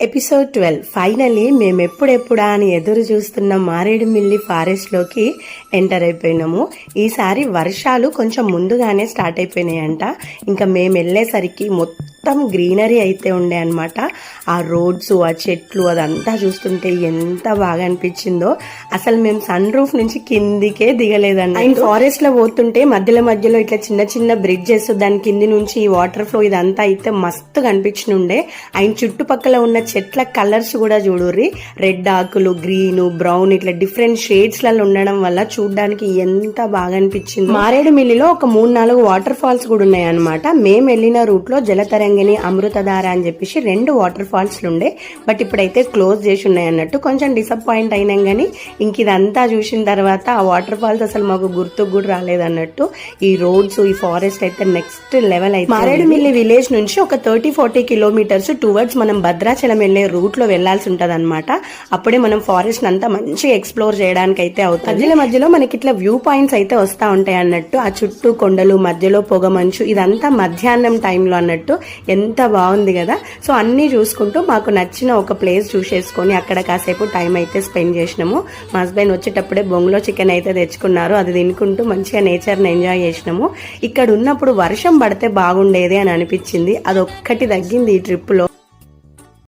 Episode twelve. Finally మేము ఎప్పుడెప్పుడా అని ఎదురు చూస్తున్న మారేడుమిల్లి ఫారెస్ట్లోకి ఎంటర్ అయిపోయినాము. ఈసారి వర్షాలు కొంచెం ముందుగానే స్టార్ట్ అయిపోయినాయంట. ఇంకా మేము వెళ్ళేసరికి మొత్తం గ్రీనరీ అయితే ఉండే అనమాట ఆ రోడ్స్ ఆ చెట్లు అదంతా చూస్తుంటే ఎంత బాగా అనిపించిందో. అసలు మేము సన్ రూఫ్ నుంచి కిందికే దిగలేదండి ఆయన ఫారెస్ట్లో పోతుంటే మధ్యలో మధ్యలో ఇట్లా చిన్న చిన్న బ్రిడ్జెస్ దాని కింది నుంచి ఈ వాటర్ ఫ్లో ఇదంతా అయితే మస్తు కనిపించనుండే ఆయన చుట్టుపక్కల ఉన్న చెట్ల కలర్స్ కూడా చూడుర్రి. రెడ్ ఆకులు గ్రీన్ బ్రౌన్ ఇట్లా డిఫరెంట్ షేడ్స్లలో ఉండడం వల్ల చూడడానికి ఎంత బాగా అనిపించింది. మారేడుమిల్లిలో ఒక మూడు నాలుగు వాటర్ ఫాల్స్ కూడా ఉన్నాయి అనమాట మేము వెళ్ళిన రూట్లో జలతరంగిణి అమృతధార అని చెప్పేసి రెండు వాటర్ ఫాల్స్ ఉండే. బట్ ఇప్పుడైతే క్లోజ్ చేసి ఉన్నాయి అన్నట్టు. కొంచెం డిసప్పాయింట్ అయినాం కానీ ఇంక ఇదంతా చూసిన తర్వాత ఆ వాటర్ ఫాల్స్ అసలు మాకు గుర్తుకు కూడా రాలేదన్నట్టు ఈ రోడ్స్ ఈ ఫారెస్ట్ అయితే నెక్స్ట్ లెవెల్ అయితే మారేడుమిల్లి విలేజ్ నుంచి ఒక థర్టీ ఫార్టీ కిలోమీటర్స్ టువర్డ్స్ మనం భద్రాచలం వెళ్ళే రూట్లో వెళ్ళాల్సి ఉంటది అనమాట అప్పుడే మనం ఫారెస్ట్ అంతా మంచిగా ఎక్స్ప్లోర్ చేయడానికి అయితే అవుతుంది. మధ్యలో మధ్యలో మనకి ఇట్లా వ్యూ పాయింట్స్ అయితే వస్తా ఉంటాయి అన్నట్టు. ఆ చుట్టూ కొండలు మధ్యలో పొగ మంచు ఇదంతా మధ్యాహ్నం టైంలో అన్నట్టు. ఎంత బాగుంది కదా. సో అన్ని చూసుకుంటూ మాకు నచ్చిన ఒక ప్లేస్ చూసేసుకొని అక్కడ కాసేపు టైం అయితే స్పెండ్ చేసినాము. మా హస్బెండ్ వచ్చేటప్పుడే బొంగులో చికెన్ అయితే తెచ్చుకున్నారు. అది తినుకుంటూ మంచిగా నేచర్ని ఎంజాయ్ చేసినాము. ఇక్కడ ఉన్నప్పుడు వర్షం పడితే బాగుండేది అని అనిపించింది. అది ఒక్కటి తగ్గింది ఈ ట్రిప్లో